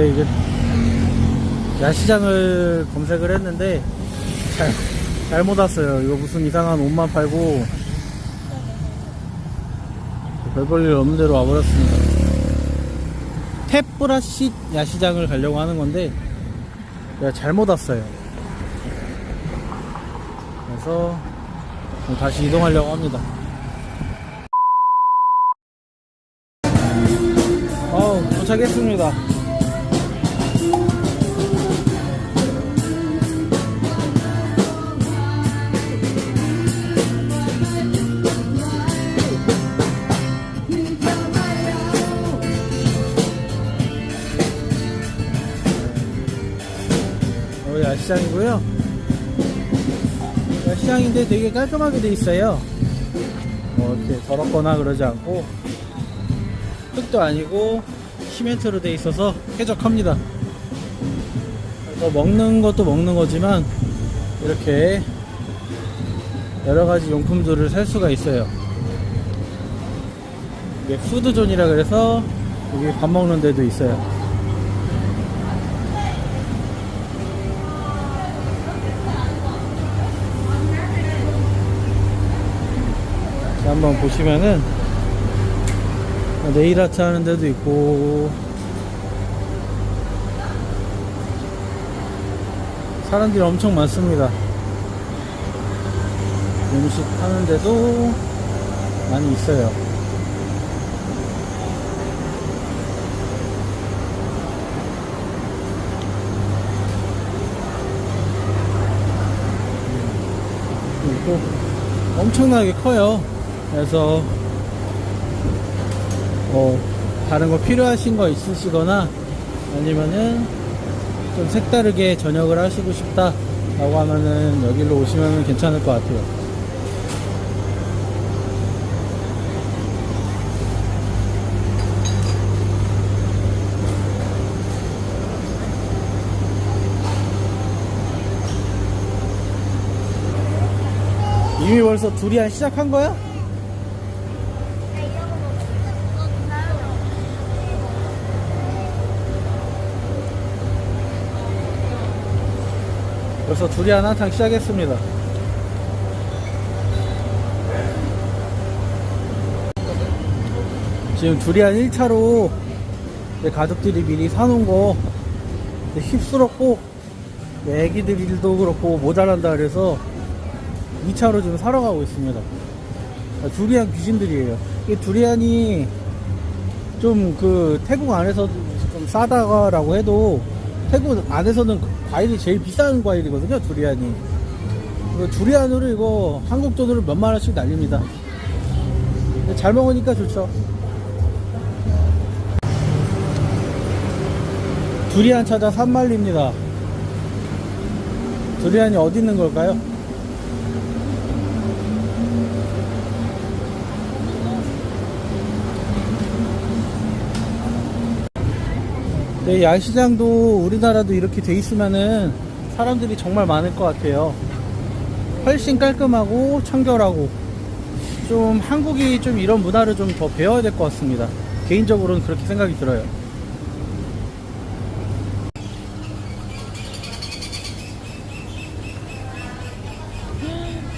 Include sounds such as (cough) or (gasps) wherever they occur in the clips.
근데 이게 야시장을 검색을 했는데 잘, 잘못 왔어요. 이거 무슨 이상한 옷만 팔고 별 볼일 없는 데로 와버렸습니다. 탭브라시 야시장을 가려고 하는 건데 내가 잘못 왔어요. 그래서 다시 이동하려고 합니다. 어우, 도착했습니다. 시장이고요. 야시장인데 되게 깔끔하게 돼 있어요. 뭐 이렇게 더럽거나 그러지 않고 흙도 아니고 시멘트로 돼 있어서 쾌적합니다. 그래서 먹는 것도 먹는 거지만 이렇게 여러 가지 용품들을 살 수가 있어요. 이게 푸드존이라 그래서 여기 밥 먹는 데도 있어요. 한번 보시면은 네일 아트 하는 데도 있고 사람들이 엄청 많습니다. 음식 하는 데도 많이 있어요. 그리고 엄청나게 커요. 그래서 뭐 다른 거 필요하신 거 있으시거나 아니면은 좀 색다르게 저녁을 하시고 싶다 라고 하면은 여기로 오시면 괜찮을 것 같아요 이미 벌써 두리안 시작한 거야? 벌써 두리안 한탕 시작했습니다. 지금 두리안 1차로 가족들이 미리 사놓은 거 휩쓸었고 애기들도 그렇고 모자란다 그래서 2차로 지금 사러 가고 있습니다. 아, 두리안 귀신들이에요. 이 두리안이 좀 그 태국 안에서 좀 싸다라고 해도 태국 안에서는 과일이 제일 비싼 과일이거든요, 두리안이. 두리안으로 이거 한국 돈으로 몇만 원씩 날립니다. 잘 먹으니까 좋죠. 두리안 찾아 산말리입니다. 두리안이 어디 있는 걸까요? 네, 야시장도 우리나라도 이렇게 돼 있으면은 사람들이 정말 많을 것 같아요. 훨씬 깔끔하고 청결하고 좀 한국이 좀 이런 문화를 좀 더 배워야 될 것 같습니다. 개인적으로는 그렇게 생각이 들어요.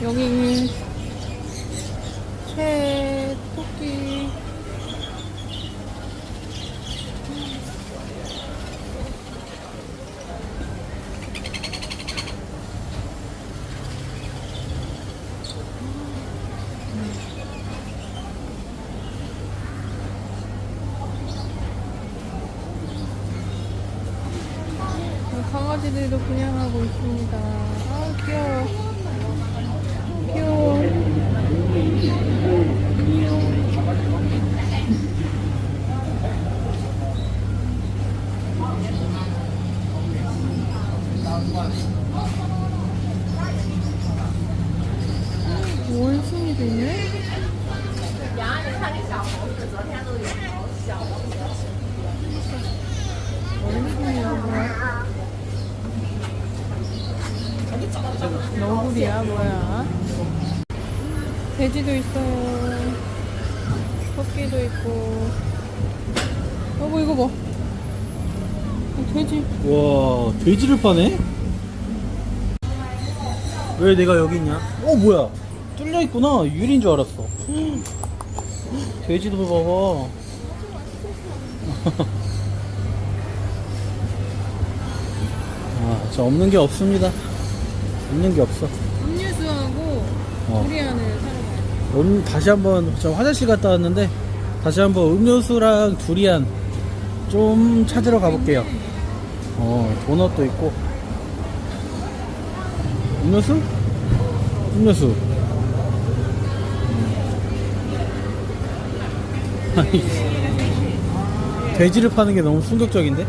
여기 새토끼 강아지들도 분양하고 있습니다. 아 귀여워. 귀여워. 원숭이도 있네? 원숭이야 뭐야? 너구리야 뭐야? 돼지도 있어요. 토끼도 있고. 어머 이거 봐. 돼지. 와 돼지를 파네? 왜 내가 여기 있냐? 어 뭐야 뚫려 있구나 유리인 줄 알았어 (gasps) 돼지도 봐봐 (laughs) 아 저 없는 게 없습니다 없는 게 없어 음료수하고 어. 두리안을 사러 가요. 음, 다시 한번 저 화장실 갔다 왔는데 다시 한번 음료수랑 두리안 좀 찾으러 가볼게요 어 도넛도 있고 음료수? 음료수 음. (laughs) 아니 돼지를 파는 게 너무 충격적인데?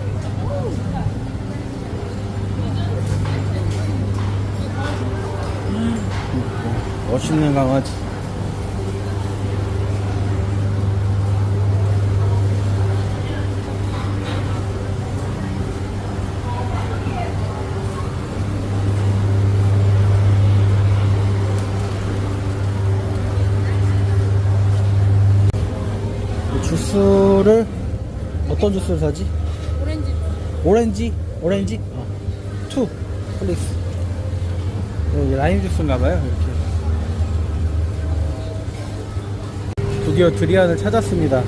멋있는 강아지 이 주스를 어떤 주스를 사지? 오렌지. 오렌지? 오렌지? 어. 투 플리스 여기 라임 주스인가봐요 드디어 드리안을 찾았습니다.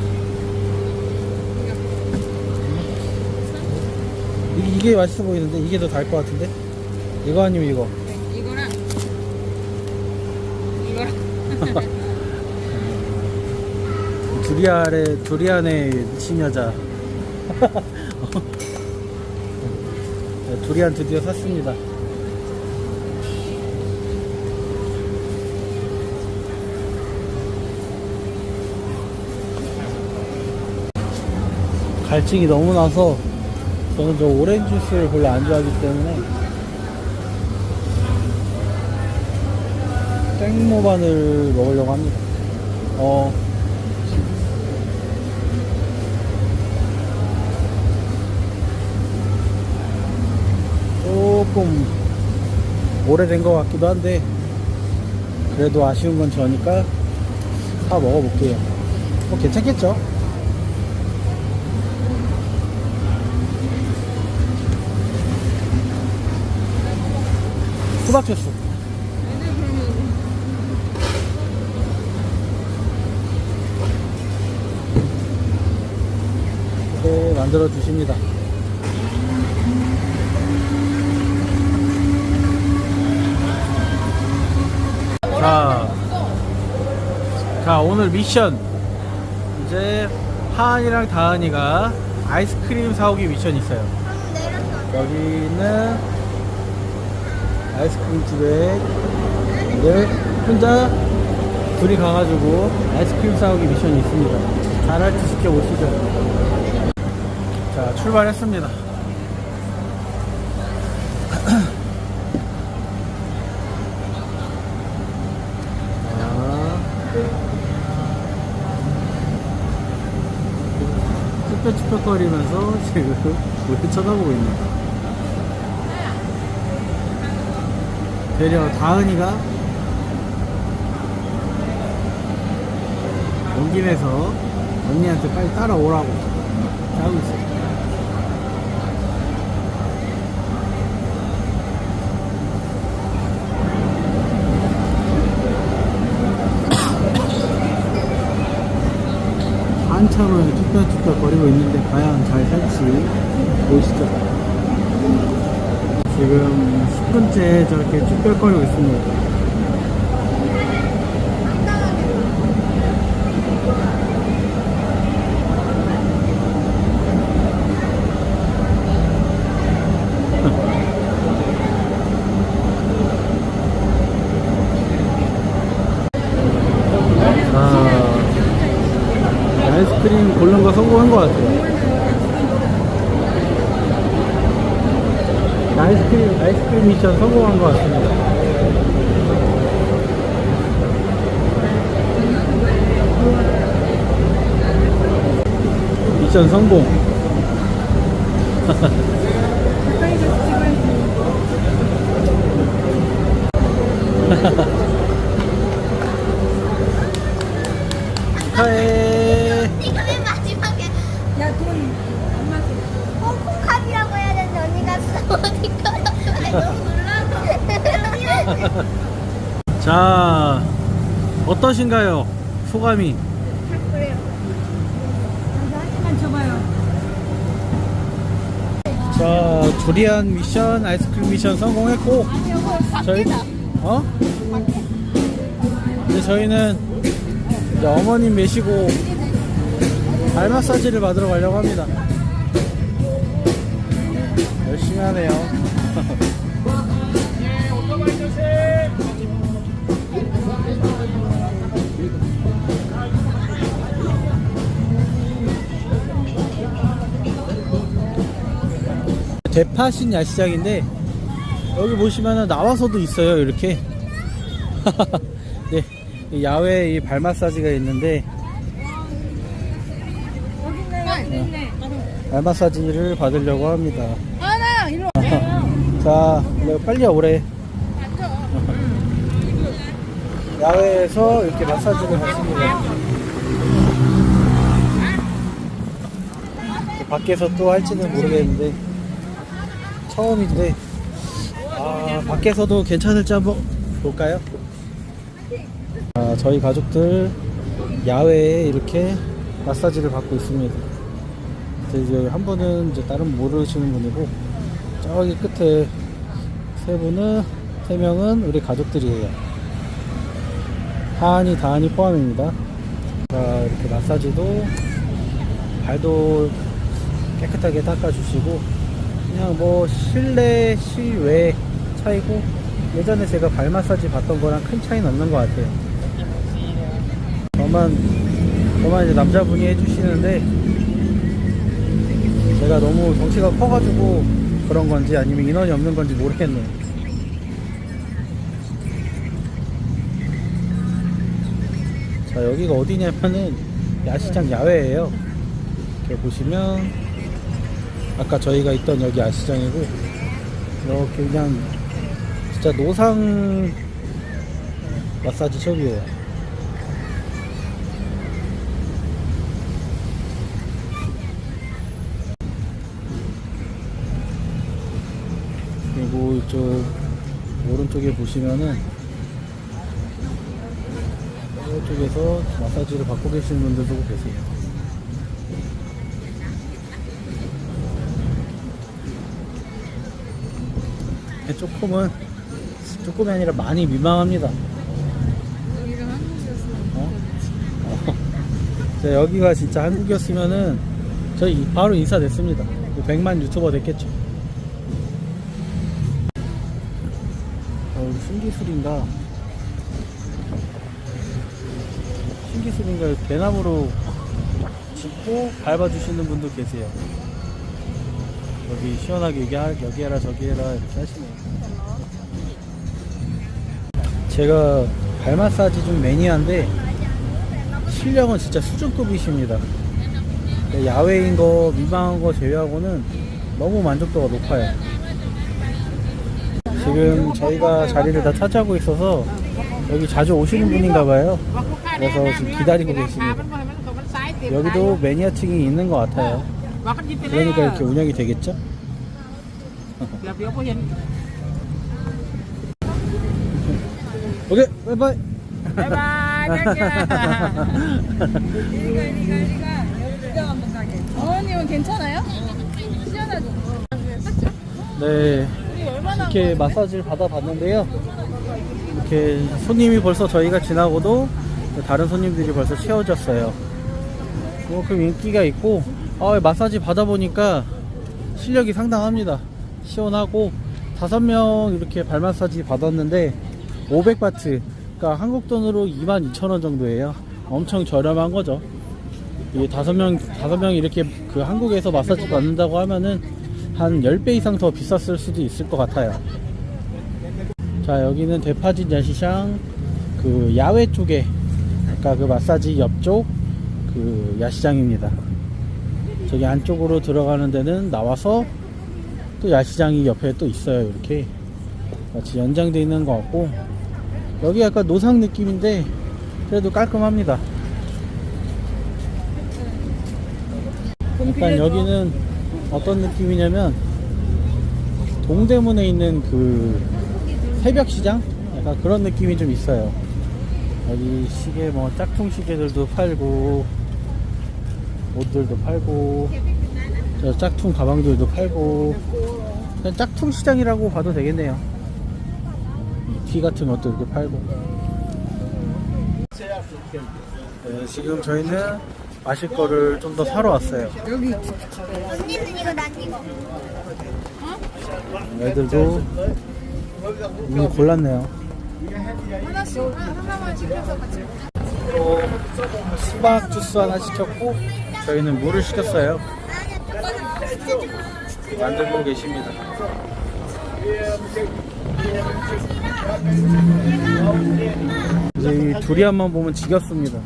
이, 이게 맛있어 보이는데? 이게 더 달 것 같은데? 이거 아니면 이거? 네, 이거랑. 이거랑. (laughs) 두리안의 두리안의 미친 여자. (laughs) 네, 두리안 드디어 샀습니다 갈증이 너무 나서 저는 저 오렌지 주스를 별로 안 좋아하기 때문에 땡모반을 먹으려고 합니다. 어. 조금 오래된 것 같기도 한데 그래도 아쉬운 건 저니까 사 먹어볼게요. 뭐 괜찮겠죠? 박 주스 애들 그러면 네, 만들어 주십니다. 자, 자 오늘 미션 이제 하은이랑 다은이가 아이스크림 사오기 미션 있어요. 여기는 아이스크림 집에 이제 혼자 둘이 가가지고 아이스크림 사오기 미션이 있습니다. 잘할지 지켜보시죠. 자, 출발했습니다. 쭈뼛쭈뼛거리면서 지금 (laughs) 우리 쳐다보고 있네. 되려 다은이가 온 김에서 언니한테 빨리 따라오라고 하고 있어. 한참을 쭈뼛쭈뼛 거리고 있는데 과연 잘 살지 보시죠. 지금 10분째 저렇게 쭈뼛거리고 있습니다. 아, 아이스크림 고른 거 성공한 것 같아요. 아이스크림, 아이스크림 미션 성공한 것 같습니다. 미션 성공. (laughs) 축하해. 자, 어떠신가요? 소감이? 자, 두리안 미션, 아이스크림 미션 성공했고, 저희, 어? 이제 저희는 이제 어머님 메시고 발 마사지를 받으러 가려고 합니다. 하네요. 대파신 야시장인데 여기 보시면은 나와서도 있어요 이렇게 (laughs) 네, 이발 마사지가 있는데 있네. 발 마사지를 받으려고 합니다. (laughs) 자 네, 빨리 오래 야외에서 이렇게 마사지를 받습니다 밖에서 또 할지는 모르겠는데 처음인데 아 밖에서도 괜찮을지 한번 볼까요? 아, 저희 가족들 야외에 이렇게 마사지를 받고 있습니다. 이제 한 분은 이제 다른 모르시는 분이고 저기 끝에 세 분은 세 명은 우리 가족들이에요. 하한이 다한이 포함입니다. 자 이렇게 마사지도 발도 깨끗하게 닦아주시고 그냥 뭐 실내 실외 차이고 예전에 제가 발 마사지 받던 거랑 큰 차이는 없는 것 같아요. 저만 저만 이제 남자분이 해주시는데 제가 너무 덩치가 커가지고 그런 건지 아니면 인원이 없는 건지 모르겠네요. 자 여기가 어디냐면은 야시장 야외예요. 이렇게 보시면 아까 저희가 있던 여기 야시장이고 이렇게 그냥 진짜 노상 마사지 숍이에요. 그리고 이쪽 오른쪽에 보시면은 이쪽에서 마사지를 받고 계시는 분들도 계세요. 조금은 조금이 아니라 많이 민망합니다. 어? 어. 자, 여기가 진짜 한국이었으면은 저희 바로 인사 됐습니다. 100만 유튜버 됐겠죠. 신기술인가? 신기술인가? 대나무로 짚고 밟아주시는 분도 계세요. 여기 시원하게 여기, 하- 여기 해라 저기 해라 이렇게 하시네요. 제가 발 마사지 좀 매니아인데 실력은 진짜 수준급이십니다. 야외인 거, 민망한 거 제외하고는 너무 만족도가 높아요. 지금 저희가 자리를 다 차지하고 있어서 여기 자주 오시는 분인가 봐요. 그래서 지금 기다리고 계십니다. 여기도 매니아층이 있는 것 같아요. 그러니까 이렇게 운영이 되겠죠? 오케이, 바이바이. (laughs) 어머님은 괜찮아요? 시원하죠? 네, 이렇게 마사지를 받아봤는데요. 이렇게 손님이 벌써 저희가 지나고도 다른 손님들이 벌써 채워졌어요. 그만큼 인기가 있고, 아, 마사지 받아보니까 실력이 상당합니다. 시원하고, 다섯 명 이렇게 발 마사지 받았는데, 500바트, 그러니까 한국 돈으로 22,000원 정도예요. 엄청 저렴한 거죠. 이게 다섯 명, 다섯 명이 이렇게 그 한국에서 마사지 받는다고 하면은 한 10배 이상 더 비쌌을 수도 있을 것 같아요. 자, 여기는 대파진 야시장 그 야외 쪽에 아까 그 마사지 옆쪽 그 야시장입니다. 저기 안쪽으로 들어가는 데는 나와서 또 야시장이 옆에 또 있어요. 이렇게 같이 연장돼 있는 것 같고 여기 약간 노상 느낌인데 그래도 깔끔합니다. 약간 여기는 어떤 느낌이냐면 동대문에 있는 그 새벽 시장 그러니까 그런 느낌이 좀 있어요. 여기 시계 뭐 짝퉁 시계들도 팔고 옷들도 팔고 저 짝퉁 가방들도 팔고 그냥 짝퉁 시장이라고 봐도 되겠네요. 귀 같은 것도 팔고. 네, 지금 저희는 마실 거를 좀 더 사러 왔어요. 여기 언니는 이거 난 이거. 애들도 이미 골랐네요. 하나씩 하나만 시켜서 같이. 또 수박 주스 하나 시켰고 저희는 물을 시켰어요. 만들고 계십니다. 이 두리안만 보면 지겹습니다.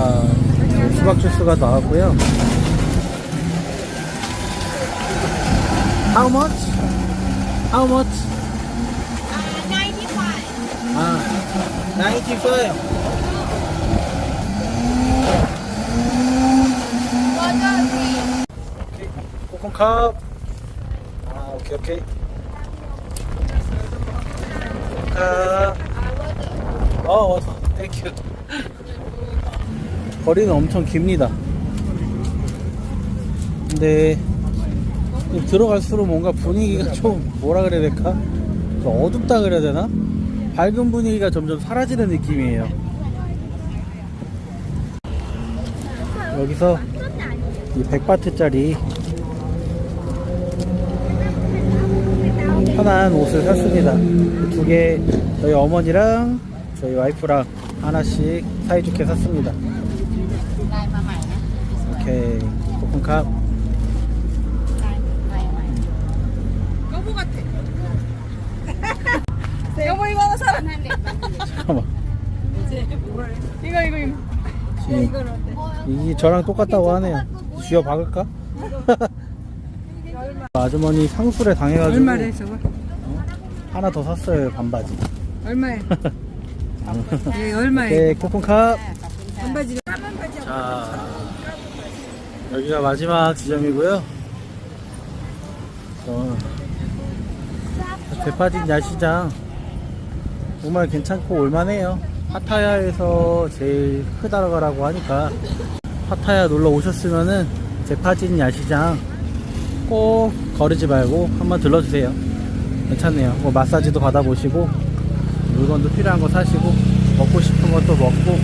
자, 수박 주스가 나왔고요. How much? How much? 아, 95. 오케이. 코콘캅. 아, 오케이, 오케이. 코콘캅. 어, 와서. 땡큐. 거리는 엄청 깁니다. 근데 좀 들어갈수록 뭔가 분위기가 (laughs) 좀 뭐라 그래야 될까? 좀 어둡다 그래야 되나? 밝은 분위기가 점점 사라지는 느낌이에요. 여기서 이 100바트짜리 편한 옷을 샀습니다. 두 개 저희 어머니랑 저희 와이프랑 하나씩 사이좋게 샀습니다. (laughs) 여보 이거 하나 사라. 잠깐만 이거 이거 이거. 지금 이거는 어때? 이게 저랑 똑같다고 하네요. 쥐어 박을까? (laughs) 아주머니 상술에 당해가지고 얼마래 저거? 하나 더 샀어요 반바지. 얼마에? (laughs) 예, 얼마에? 네 코쿤캅. 반바지. 자, 여기가 마지막 지점이고요. 어, 대파진 야시장 정말 괜찮고 올만해요. 파타야에서 제일 크다라고 하니까 파타야 놀러 오셨으면은 대파진 야시장 꼭 거르지 말고 한번 들러주세요. 괜찮네요. 뭐 마사지도 받아보시고 물건도 필요한 거 사시고 먹고 싶은 것도 먹고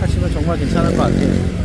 하시면 정말 괜찮을 것 같아요.